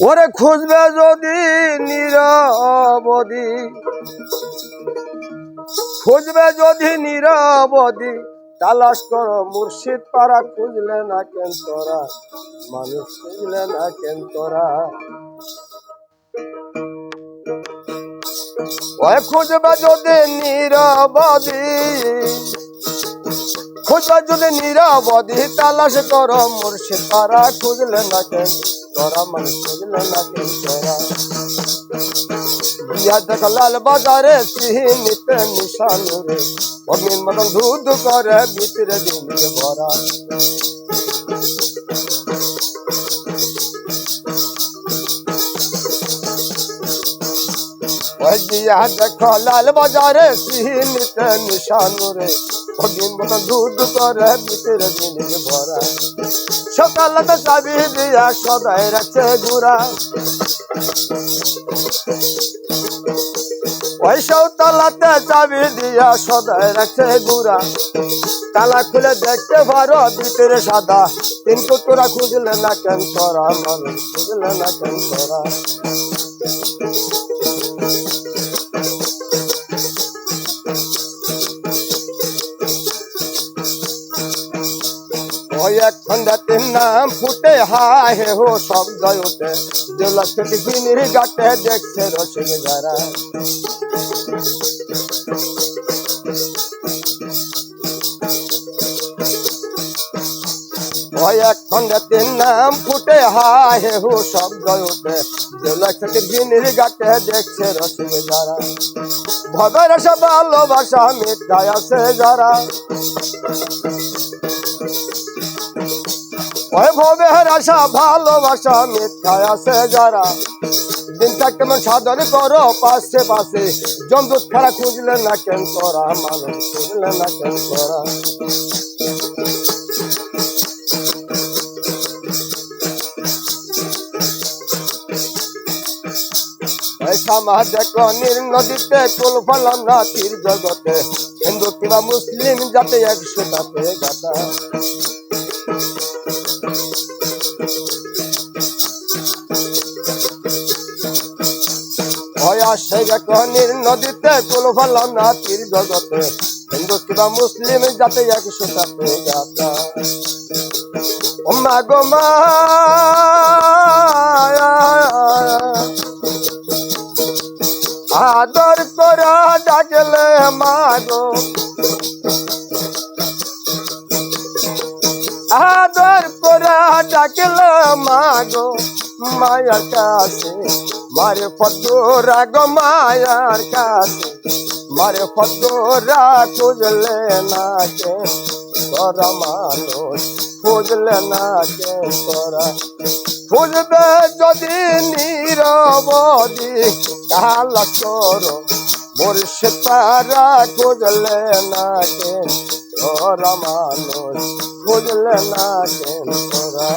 ওরে খুঁজবে যদি নিরবধি। খুঁজবে যদি নিরবধি, তালাশ করো, মুর্শিদ পাড়া খুঁজলে না কেন তোরা, মানুষ খুঁজলে না কেন তোরা। ওই খুঁজবে যদি নিরবধি, খুঁজবে যদি নিরবধি, তালাশ করো, মুর্শিদ পাড়া খুঁজলে না কেন তোরা মানুষ খুঁজলে না কেন তোরা। বিয়া দেখ লাল বাজারে সিহিনিতে নিশানু রে। অগ্নির মতন ধুধ করে ভিতরে দিলিয়ে ভরা। দিয়া দেখ লাল বাজারে সিহিনিতে নিশানু রে। অগ্নির মতন ধুধ করে ভিতরে দিলিয়ে ভরা। সকালে তো চাবি দিয়া, সদাই রাখছে ঘুরা ওই তালাতে চাবি দিয়া, সদাই রাখছে গুড়া। তালা খুলে দেখতে পারো ভিতরে সাদা। কিন্তু তোরা খুঁজলে না কেন তোরা, মানুষ খুঁজলে না কেন তোরা। ওই এক খন্ডাতে নাম ফুটে হায় হে হো সব জয়তে যে লক্ষ কিনির ওই এক খন্ডাতে নাম ফুটে হায় হে সব জয়তে। যে লক্ষ কিনির গাটে দেখছে রসিক যারা ভবের সব ভালোবাসা মিথ্যায় আছে যারা। ওই ভবের আশা ভালোবাসা মিথ্যায় আছে যারা। দিনটা কেমন সাদর করো পাশে পাশে। জমদুত খেলা খুঁজলে না কেন তোরা, মানুষ খুঁজলে না কেন তোরা। সমাজ দেখো নীর নদীতে কুল ফলাম না তীর জগতে। হিন্দু কিংবা মুসলিম যাতে একশো তাতে গাতা ভয়া সে কনির নদীতে কুল ফলাম না তীর জগতে। হিন্দু কিংবা মুসলিম যাতে একশো তাতে গাতা ওমা গোমা আদর করা ডাকলে মাগো আদর করা ডাকলে মাগো মায়ার কাছে মারে ফটোরা গো মায়ার কাছে মারে ফটোরা খুঁজলে না কে তোরা মানুষ খুঁজলে না কে তোরা খুঁজবে যদি নিরবধি তোর মোর সে তারা খুঁজলে না কে তোরা মানুষ খুঁজলে না কে তোরা